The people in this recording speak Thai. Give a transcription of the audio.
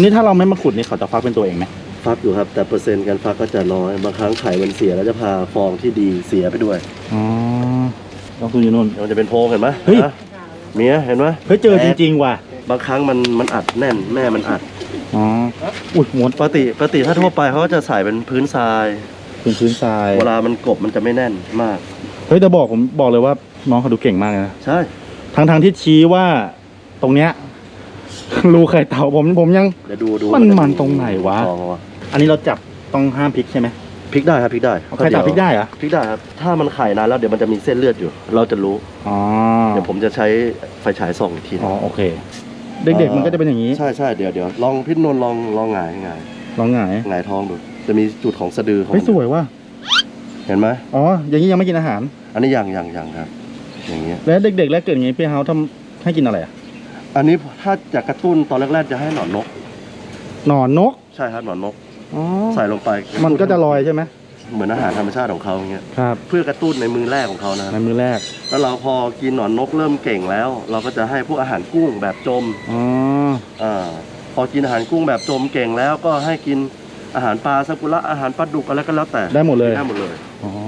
นี่ถ้าเราไม่มาขุดนี่เขาจะฟักเป็นตัวเองไหมฟักอยู่ครับ แต่เปอร์เซ็นต์การฟักก็จะน้อยบางครั้งไข่มันเสียแล้วจะพาฟองที่ดีเสียไปด้วยอ๋อลองดูอยู่นู่นมันจะเป็นโพรงเห็นไหมเฮ้ย นะเมียเห็นไหมเฮ้ยเจอจริงๆว่ะบางครั้งมันมันอัดแน่นแม่มันอัดอ๋ออุ้ยหมดปกติปกติถ้าทั่วไปเขาก็จะใส่เป็นพื้นทราย เป็นพื้นทรายเวลามันกบมันจะไม่แน่นมาก เฮ้ยแต่บอกผมบอกเลยว่าน้องเขาดูเก่งมากเลยนะใช่ทั้งทางๆที่ชี้ว่าตรงเนี้ย รูไข่เต่าผมผมยัง เดี๋ยวดูดูมันจะมันตรงไหนวะฟองเอาวะ อันนี้เราจับต้องห้ามพลิกใช่ไหมพลิกได้ครับพลิกได้เอาไข่เต่าพลิกได้เหรอพลิกได้ครับถ้ามันไข่นานแล้วเดี๋ยวมันจะมีเส้นเลือดอยู่ เราจะรู้อ๋อเดี๋ยวผมจะใช้ไฟฉายส่องอีกทีอ๋อโอเค เด็กๆมันก็จะเป็นอย่างนี้ใช่ใช่เดี๋ยวเดี๋ยวลองพิษนนท์ลองลองหงายหงายลองหงายหงายท้องดูจะมีจุดของสะดือของเฮ้ยสวยว่ะเห็นไหมอ๋ออย่างนี้ยังไม่กินอาหาร อันนี้ยังยังยังครับ อย่างเงี้ยแล้วเด็กๆแล้วเกิดอย่างนี้พี่เฮาทำให้กินอะไรอะ อันนี้ถ้าจะกระตุ้นตอนแรกๆจะให้หนอนนก หนอนนกใช่ครับหนอนนก อ๋อใส่ลงไปมันก็จะลอยใช่ไหมเหมือนอาหารธรรมชาติของเขาอย่างเงี้ยครับ เพื่อกระตุ้นในมือแรกของเขานะในมือแรกแล้วเราพอกินหนอนนกเริ่มเก่งแล้ว เราก็จะให้พวกอาหารกุ้งแบบจมอ๋ออ่าพอกินอาหารกุ้งแบบจมเก่งแล้วก็ให้กินอาหารปลาซากุระอาหารปลาดุกอะไรก็แล้วแต่ได้หมดเลยได้หมดเลย อ๋อ